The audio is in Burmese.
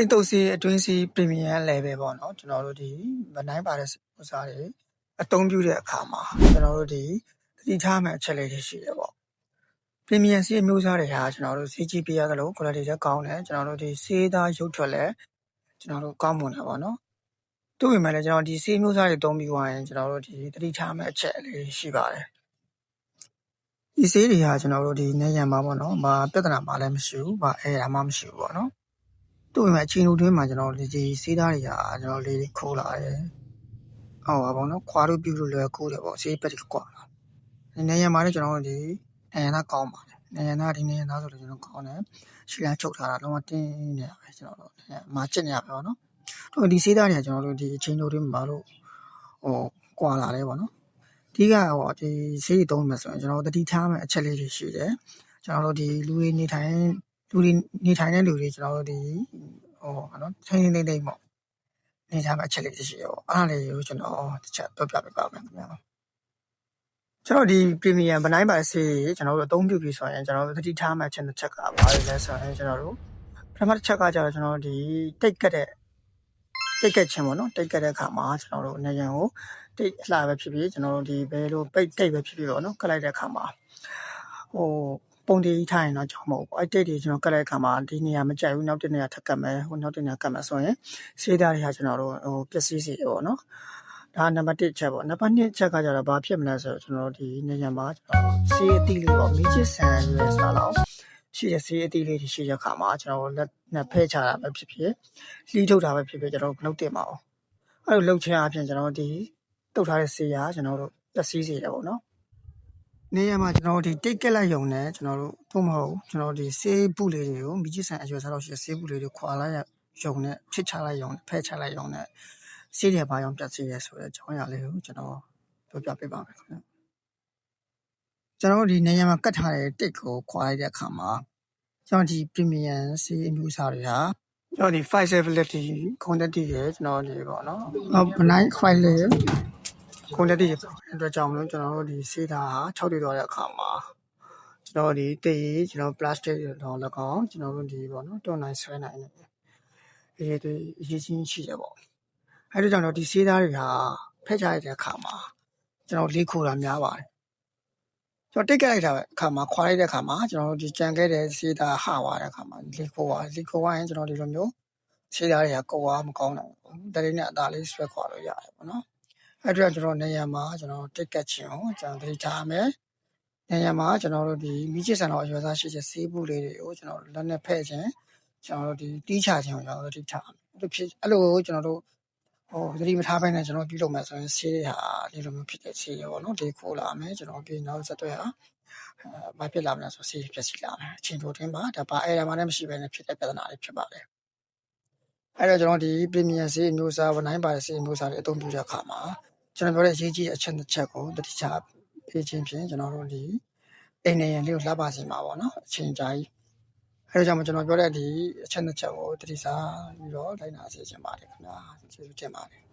အိတ်တုပ်စီအတွင်းစီပရီမီယံ level ပေါ့နော်ကျွန်တော်တို့ဒီမနိုင်ပါတဲ့ဥစားတွေအသုံးပြုတဲ့အခါမှာကျွန်တော်တို့ဒီသတိထားမှအချက်လေးတွေရှိတယ်ပေါ့ပရီမီယံစီအမျိုးအစားတွေဟာကျွန်တော်တို့ CGP ရသလို quality လည်းကောင်းတယ်ကျွန်တော်တို့ဒီစေးသားရုပ်ထွက်လည်းကျွန်တော်တို့ကောင်းမွန်တယ်ပေါ့နော်သူ့ပေမဲ့လည်းကျွန်တော်ဒီစေးမျိုးစားတွေသုံးပြီးသွားရင်ကျွန်တော်တို့ဒီသတိထားမှအချက်လေးရှိပါတယ်ဒီစေးတွေဟာကျွန်တော်တို့ဒီနေရံမှာပေါ့နော်။ဘာပြဿနာမှလည်းမရှိဘူး။ဘာအဲတာမှမရှိဘူးပေါ့နော်။ သူ့ပေမဲ့အချိန်တို့တွင်းမှာကျွန်တော်ဒီဒီစေးသားတွေဟာကျွန်တော်လေးခိုးလာတယ်။ဟုတ်ပါပေါ့နော်။ခွာလို့ပြုလို့လွယ်ကူတယ်ပေါ့။စေးပက်တွေကွာလာ။ဒီနေရံမှာလည်းကျွန်တော်တို့ဒီနေရံသားကောင်းပါတယ်။နေရံသားဒီနေရံသားဆိုတော့ကျွန်တော်ကောင်းတယ်။ရှီလန်းချုပ်ထားတာလုံးဝတင်းနေရပဲကျွန်တော်တို့မာချစ်နေရပဲပေါ့နော်။တော့ဒီစေးသားတွေကကျွန်တော်တို့ဒီအချိန်တို့တွင်းမှာလို့ဟိုကွာလာတယ်ပေါ့နော်။ဒီကဟောဒီဈေးတွေသုံးမယ်ဆိုရင်ကျွန်တော်တို့တတိထားမယ်အချက်လေးတွေရှိတယ်ကျွန်တော်တို့ဒီလူတွေနေထိုင်လူတွေနေထိုင်တဲ့လူတွေကျွန်တော်တို့ဒီ ဟိုနော်ထိုင်နေနေနေပေါ့နေထားမယ်အချက်လေးတွေရှိရောအဲ့ဒါလေးကိုကျွန်တော်တစ်ချက်ပြောပြပေးပါမယ်ခင်ဗျာကျွန်တော်ဒီ premium ဘနိုင်ပါစေးကျွန်တော်တို့အသုံးပြုပြီးဆိုရင်ကျွန်တော်တို့တတိထားမယ်အချက်တစ်ချက်ကဘာလဲလဲဆိုရင်ကျွန်တော်တို့ပထမတစ်ချက်ကကျတော့ကျွန်တော်ဒီတိတ်ကက်တဲ့တိတ်ကက်ခြင်းပေါ့နော်တိတ်ကက်တဲ့အခါမှာကျွန်တော်တို့အနေရန်ကိုတိတ်အလှပဲဖြစ်ဖြစ်ကျွန်တော်တို့ဒီဘဲလိုပိတ်တိတ်ပဲဖြစ်ဖြစ်ပေါ့နော်ကတ်လိုက်တဲ့အခါမှာဟို ပုံတည်ထားရင်တော့ကြောက်မဟုတ်ဘူးအဲ့တိတ်တွေကျွန်တော်ကတ်လိုက်တဲ့အခါမှာဒီနေရာမကြိုက်ဘူးနောက်တစ်နေရာထပ်ကတ်မယ်ဟိုနောက်တစ်နေရာကတ်မယ်ဆိုရင်စေးသားတွေဟာကျွန်တော်တို့ဟိုပျက်စီးစေပေါ့နော်ဒါနံပါတ်1ချက်ပေါ့နံပါတ်2ချက်ကကျတော့ဘာဖြစ်မလဲဆိုတော့ကျွန်တော်တို့ဒီနေရာမှာကျွန်တော်တို့စေးအသီးလေးပေါ့မိချစ်ဆန်ရွယ်စားလောက်ရှိတဲ့စေးအသီးလေးတွေရှိတဲ့အခါမှာကျွန်တော်တို့လက်နဲ့ဖဲချတာပဲဖြစ်ဖြစ်လှီးထုတ်တာပဲဖြစ်ဖြစ်ကျွန်တော်တို့မလုပ်တင်ပါဘူးအဲ့လိုလှုပ်ချင်အပြင်ကျွန်တော်တို့ဒီတုတ်ထားတဲ့ဆေးရကျွန်တော်တို့ပျက်စီးစေတယ်ပေါ့နော် နေရမှာကျွန်တော်တို့ဒီတိတ်ကက်လိုက်ရုံနဲ့ကျွန်တော်တို့သို့မဟုတ်ကျွန်တော်တို့ဒီဆေးပုလေးတွေကိုမိကျဆန်အရွယ်စားလို့ရှိတဲ့ဆေးပုလေးတွေခွာလိုက်ရုံနဲ့ဖြစ်ချလိုက်ရုံနဲ့ဖဲချလိုက်ရုံနဲ့ဆေးတွေဘာကြောင့်ပျက်စီးရဲဆိုတဲ့အကြောင်းအရာလေးကိုကျွန်တော်ပြောပြပေးပါမယ်ခင်ဗျကျွန်တော်တို့ဒီနေရမှာကတ်ထားတဲ့တိတ်ကိုခွာလိုက်တဲ့အခါမှာကျွန်တော်ဒီ premium ဆေးအမျိုးအစားတွေဟာကျွန်တော်ဒီ feasibility quantity ရဲ့ကျွန်တော်ဒီပေါ့နော်ဘနိုင် file လေး quantity အတွက်ကြောင့်မလို့ကျွန်တော်တို့ဒီစေးတာဟာ6တိသွားတဲ့အခါမှာကျွန်တော်ဒီတေးကျွန်တော် plastic တော့၎င်းကျွန်တော်တို့ဒီပေါ့နော်တွန်းနိုင်ဆွဲနိုင်တယ်အေးဒီအရေးချင်းရှိတယ်ပေါ့အဲဒါကြောင့်တော့ဒီစေးသားတွေဟာဖက်ချလိုက်တဲ့အခါမှာကျွန်တော်လေးခိုတာများပါတယ်ကျွန်တော်တိတ်ကြလိုက်တာအခါမှာခွာလိုက်တဲ့အခါမှာကျွန်တော်တို့ဒီကြံခဲ့တဲ့စေးသားဟသွားတဲ့အခါမှာလေးခိုသွားလေးခိုသွားရင်ကျွန်တော်ဒီလိုမျိုးစေးသားတွေကကောဝါမကောင်းတော့ဘူးတရင်နဲ့အသားလေးဆွဲခွာလို့ရတယ်ပေါ့နော် အဲ့တော့ကျွန်တော်နေရာမှာကျွန်တော်တိတ်ကတ်ချင်အောင်ကျွန်တော်သတိထားမယ်နေရာမှာကျွန်တော်တို့ဒီမိချစ်ဆန်တော်အရွယ်သားရှိတဲ့ဆေးဘူးလေးတွေကိုကျွန်တော်လက်နဲ့ဖဲ့ခြင်းကျွန်တော်တို့ဒီတီးချခြင်းကိုကျွန်တော်သတိထားမယ်အဲ့လိုဖြစ်အဲ့လိုကျွန်တော်တို့ဟိုသတိမထားဘဲနဲ့ကျွန်တော်ပြုလုပ်မယ်ဆိုရင်ဆေးတွေဟာဒီလိုမျိုးဖြစ်တဲ့ဆေးတွေပေါ့နော်ဒီခိုးလာမယ်ကျွန်တော်ပြီးနောက်ဆက်တွဲဟာဘာဖြစ်လာမလဲဆိုဆေးဖြစ်စီလာမယ်အချိန်တိုတွင်းမှာဒါပါအဲဒါမှလည်းမရှိဘဲနဲ့ဖြစ်တဲ့ပြဿနာတွေဖြစ်ပါတယ်အဲ့တော့ကျွန်တော်ဒီ premium ဆေးမျိုးစားဝနိုင်ပါတဲ့ဆေးမျိုးစားတွေအသုံးပြုတဲ့အခါမှာ ကျွန်တော်ပြောတဲ့အရေးကြီးတဲ့အချက်တစ်ချက်ကိုတတိချပေးခြင်းဖြင့်ကျွန်တော်တို့ဒီအိမ်နေရန်လေးကိုလှပစေမှာပေါ့နော်အချိန်ကြာကြီးအဲဒါကြောင့်ကျွန်တော်ပြောတဲ့ဒီအချက်နှစ်ချက်ကိုတတိစားပြီးတော့လိုက်နာစေချင်ပါတယ်ခင်ဗျာကျေးဇူးတင်ပါတယ်